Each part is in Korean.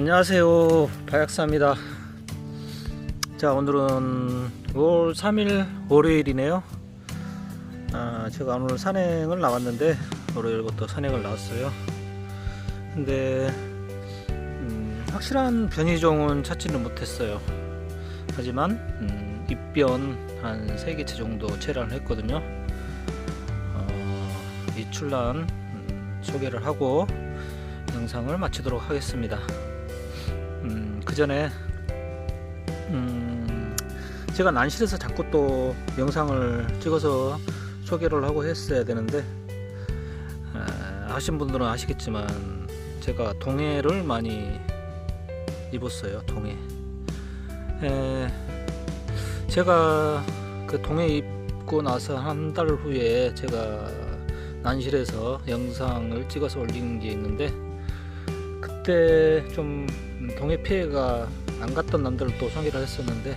안녕하세요. 바약사입니다. 자 오늘은 5월 3일 월요일이네요. 아, 제가 오늘 산행을 나왔는데 월요일부터 산행을 나왔어요. 근데 음, 확실한 변이종은 찾지는 못했어요. 하지만 음, 입변 한 3개체 정도 체란을 했거든요. 어, 이 출란 음, 소개를 하고 영상을 마치도록 하겠습니다 음, 그 전에 음, 제가 난실에서 자꾸 또 영상을 찍어서 소개를 하고 했어야 되는데 아, 아신 분들은 아시겠지만 제가 동해를 많이 입었어요 동해. 에, 제가 그 동해 입고 나서 한 달 후에 제가 난실에서 영상을 찍어서 올린 게 있는데 그때 좀 동해 피해가 안 갔던 남들을 또 소개를 했었는데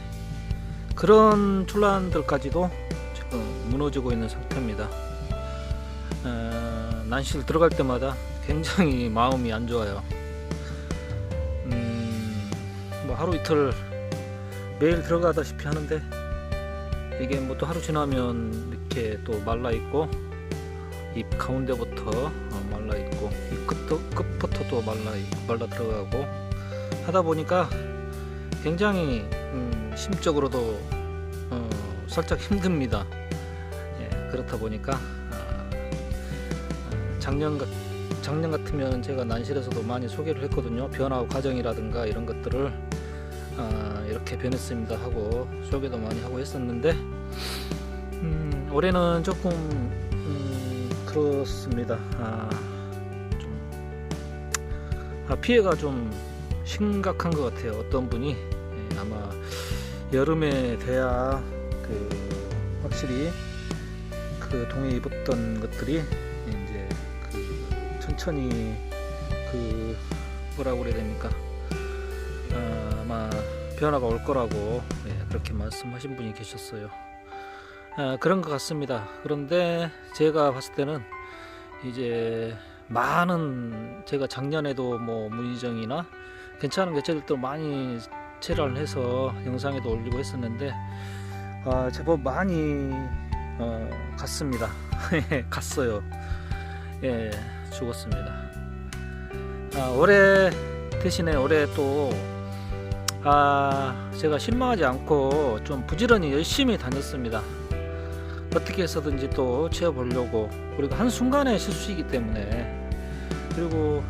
그런 출란들까지도 지금 무너지고 있는 상태입니다. 어, 난실 들어갈 때마다 굉장히 마음이 안 좋아요. 음, 뭐 하루 이틀 매일 들어가다시피 하는데 이게 뭐 또 하루 지나면 이렇게 또 말라 있고 입 가운데부터 어, 말라 있고 이 끝도 끝부터 또 말라 있- 말라 들어가고 하다 보니까 굉장히 음, 심적으로도 어, 살짝 힘듭니다. 예, 그렇다 보니까 아, 아, 작년 같 작년 같으면 제가 난실에서도 많이 소개를 했거든요. 변화 과정이라든가 이런 것들을 아, 이렇게 변했습니다 하고 소개도 많이 하고 했었는데 음, 올해는 조금 음, 그렇습니다. 아, 좀, 아, 피해가 좀 심각한 것 같아요. 어떤 분이 예, 아마 여름에 돼야 그 확실히 그 동해 입었던 것들이 이제 그 천천히 그 뭐라고 그래야 됩니까? 아, 아마 변화가 올 거라고 예, 그렇게 말씀하신 분이 계셨어요. 아, 그런 것 같습니다. 그런데 제가 봤을 때는 이제 많은 제가 작년에도 뭐 문희정이나 괜찮은 개체들도 많이 체를 해서 영상에도 올리고 했었는데 아, 제법 많이 어, 갔습니다. 갔어요. 예, 죽었습니다. 아, 올해 대신에 올해 또 아, 제가 실망하지 않고 좀 부지런히 열심히 다녔습니다. 어떻게 해서든지 또 채워보려고 그리고 한순간의 실수이기 때문에 그리고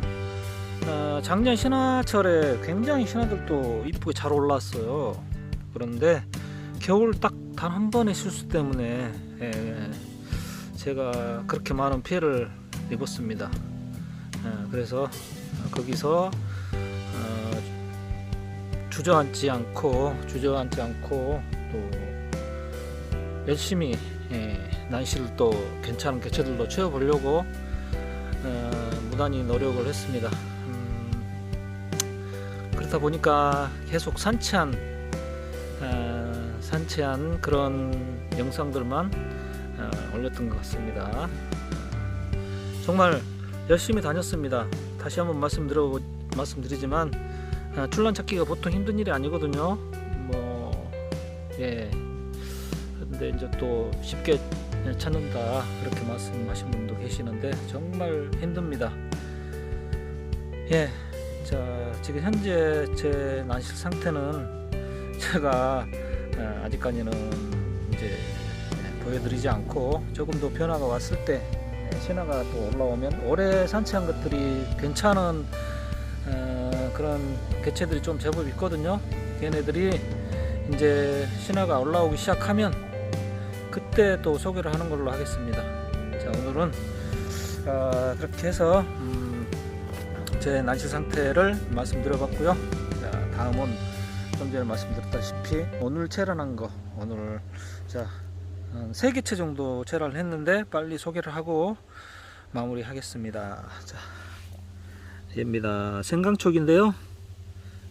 어, 작년 신화철에 굉장히 신화들도 이쁘게 잘 올랐어요. 그런데 겨울 딱 단 한 번의 실수 때문에 예, 제가 그렇게 많은 피해를 입었습니다. 예, 그래서 거기서 어, 주저앉지 않고 주저앉지 않고 또 열심히 예, 난시를 또 괜찮은 개체들로 채워보려고 어, 무단히 노력을 했습니다. 음, 그렇다 보니까 계속 산치한 어, 산치한 그런 영상들만 어, 올렸던 것 같습니다. 정말 열심히 다녔습니다. 다시 한번 말씀드려 말씀드리지만 어, 출란 찾기가 보통 힘든 일이 아니거든요. 뭐 예. 근데 이제 또 쉽게 찾는다 그렇게 말씀하신 분도 계시는데 정말 힘듭니다. 예. 자, 지금 현재 제 난실 상태는 제가 어, 아직까지는 이제 예, 보여드리지 않고 조금 더 변화가 왔을 때 예, 신화가 또 올라오면 올해 산치한 것들이 괜찮은 어, 그런 개체들이 좀 제법 있거든요. 걔네들이 이제 신화가 올라오기 시작하면 그때 또 소개를 하는 걸로 하겠습니다. 자 오늘은 어, 그렇게 해서 음, 제 난시 상태를 말씀드려봤고요. 자 다음은 좀 전에 말씀드렸다시피 오늘 체란한 거 오늘 자 세 개체 정도 체란을 했는데 빨리 소개를 하고 마무리하겠습니다. 자 얘입니다. 생강촉인데요.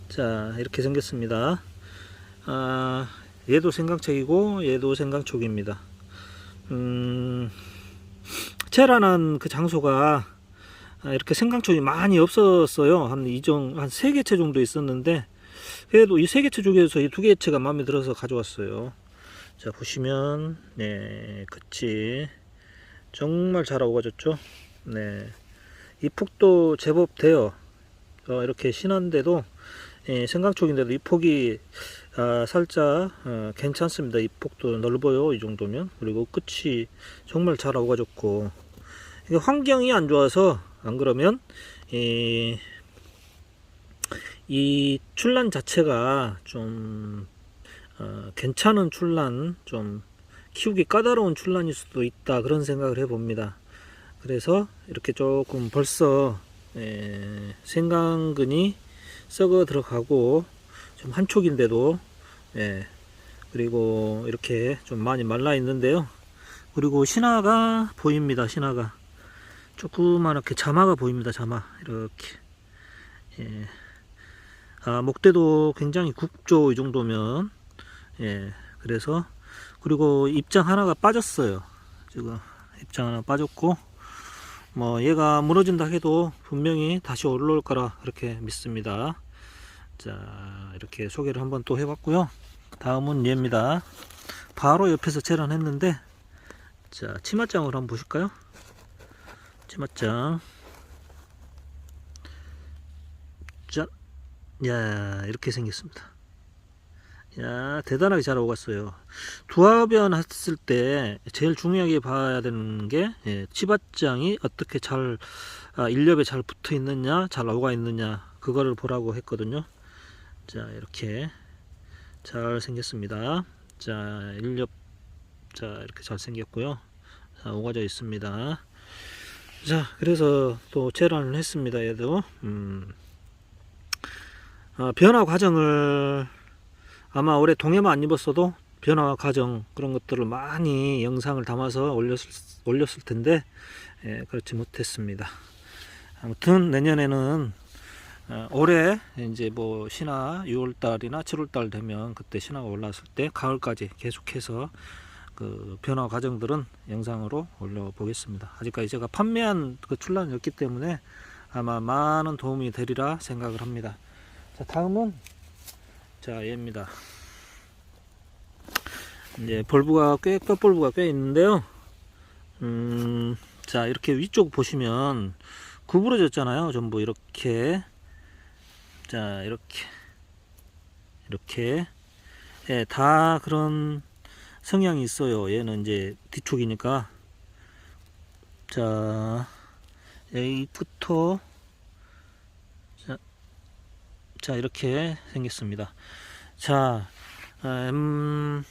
자 이렇게 생겼습니다. 아, 얘도 생강책이고 얘도 생강촉입니다. 음, 체라는 그 장소가 아, 이렇게 생강촉이 많이 없었어요. 한 이정 한세 개체 정도 있었는데 그래도 이 세 개체 중에서 이 두 개체가 마음에 들어서 가져왔어요. 자 보시면 네 그치 정말 잘 어가졌죠. 네. 이 폭도 제법 돼요. 어, 이렇게 신한데도 예, 생강촉인데도 이 폭이 아, 살짝 어, 괜찮습니다. 이 폭도 넓어요. 이 정도면 그리고 끝이 정말 잘 어가졌고 이게 환경이 안 좋아서 안 그러면 이, 이 출란 자체가 좀 어, 괜찮은 출란 좀 키우기 까다로운 출란일 수도 있다 그런 생각을 해봅니다. 그래서 이렇게 조금 벌써 에, 생강근이 썩어 들어가고 좀 한촉인데도 예, 그리고 이렇게 좀 많이 말라 있는데요. 그리고 신화가 보입니다. 신화가 조그맣게 자마가 보입니다. 자마 이렇게 예. 아, 목대도 굉장히 굵죠. 이 정도면 예, 그래서 그리고 입장 하나가 빠졌어요. 지금 입장 하나 빠졌고 뭐 얘가 무너진다 해도 분명히 다시 올라올 거라 그렇게 믿습니다. 자 이렇게 소개를 한번 또 해봤고요. 다음은 얘입니다. 바로 옆에서 재란했는데 자 치맛장을 한번 보실까요? 치맛장 짠, 야 이렇게 생겼습니다. 야 대단하게 잘 오갔어요. 두화변 했을 때 제일 중요하게 봐야 되는 게 예, 치밭장이 어떻게 잘 아, 일렵에 잘 붙어 있느냐 잘 오가 있느냐 그거를 보라고 했거든요. 자 이렇게 잘 생겼습니다. 자 일렵 자 이렇게 잘 생겼고요. 자 오가져 있습니다. 자 그래서 또 재란을 했습니다. 얘도 음, 아, 변화 과정을 아마 올해 동해만 안 입었어도 변화 과정 그런 것들을 많이 영상을 담아서 올렸을, 올렸을 텐데 예, 그렇지 못했습니다. 아무튼 내년에는 어, 올해 이제 뭐 신화 6월달이나 7월달 되면 그때 신화가 올라왔을 때 가을까지 계속해서 그 변화 과정들은 영상으로 올려보겠습니다. 아직까지 제가 판매한 그 출란이었기 때문에 아마 많은 도움이 되리라 생각을 합니다. 자 다음은 자 얘입니다. 이제 벌브가 꽤 뼈벌브가 꽤 있는데요. 음, 자 이렇게 위쪽 보시면 구부러졌잖아요. 전부 이렇게 자 이렇게 이렇게 예, 다 그런 성향이 있어요. 얘는 이제 뒤쪽이니까 자 여기부터 자, 자 이렇게 생겼습니다. 자 음,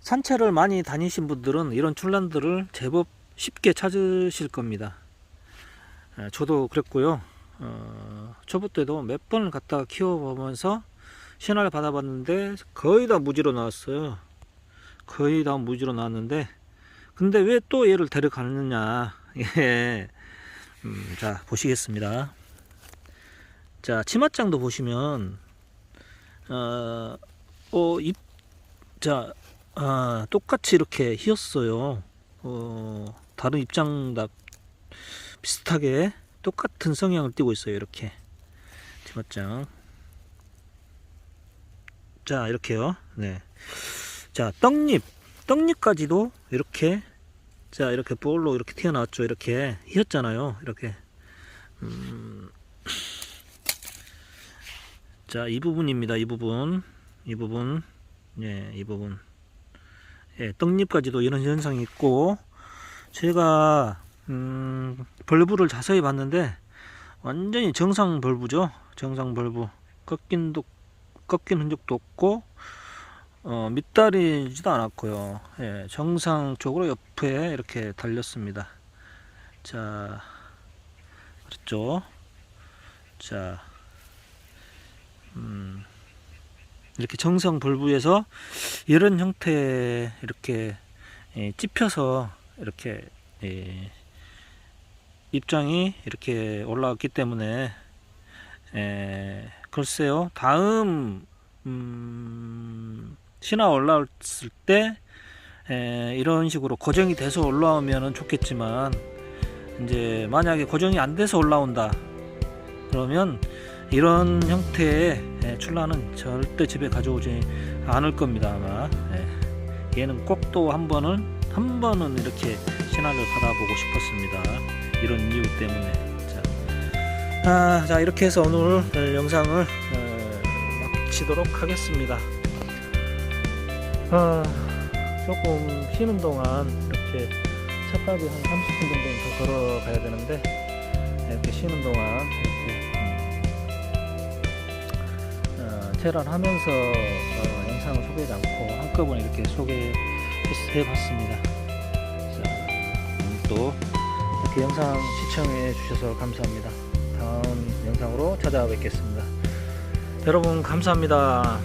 산책을 많이 다니신 분들은 이런 출란들을 제법 쉽게 찾으실 겁니다. 아, 저도 그랬고요. 어, 초보 때도 몇 번을 갖다가 키워보면서 신화를 받아봤는데 거의 다 무지로 나왔어요. 거의 다 무지로 나왔는데 근데 왜 또 얘를 데려가느냐 예. 음, 자 보시겠습니다. 자 치맛장도 보시면 어, 어, 입, 자, 아, 똑같이 이렇게 휘었어요. 어, 다른 입장 다 비슷하게 똑같은 성향을 띠고 있어요. 이렇게. 치맛장. 자, 이렇게요. 네. 자, 떡잎. 떡잎까지도 이렇게. 자, 이렇게 볼로 이렇게 튀어나왔죠. 이렇게 휘었잖아요. 이렇게. 음. 자, 이 부분입니다. 이 부분. 이 부분. 예, 이 부분. 예, 떡잎까지도 이런 현상이 있고, 제가, 음, 벌브를 자세히 봤는데, 완전히 정상 벌브죠. 정상 벌브. 꺾인, 도, 꺾인 흔적도 없고, 어, 밑다리지도 않았고요. 예, 정상 쪽으로 옆에 이렇게 달렸습니다. 자, 그렇죠. 자, 음, 이렇게 정성 벌브에서 이런 형태 이렇게 예, 찝혀서 이렇게 예, 입장이 이렇게 올라왔기 때문에 예, 글쎄요. 다음 음, 신화 올라왔을 때 에, 이런 식으로 고정이 돼서 올라오면 좋겠지만 이제 만약에 고정이 안 돼서 올라온다. 그러면 이런 형태의 예, 출라는 절대 집에 가져오지 않을 겁니다 아마. 예. 얘는 꼭 또 한 번은 한 번은 이렇게 신화를 받아보고 싶었습니다 이런 이유 때문에. 자, 아, 자 이렇게 해서 오늘 영상을 어, 마치도록 하겠습니다. 아, 조금 쉬는 동안 이렇게 차값이 한 30분 정도는 더 걸어가야 되는데 이렇게 쉬는 동안 이렇게 음, 어, 체란하면서 어, 영상을 소개하지 않고 한꺼번에 이렇게 소개해 봤습니다. 자, 오늘 또 이렇게 영상 시청해 주셔서 감사합니다. 다음 영상으로 찾아뵙겠습니다. 여러분 감사합니다.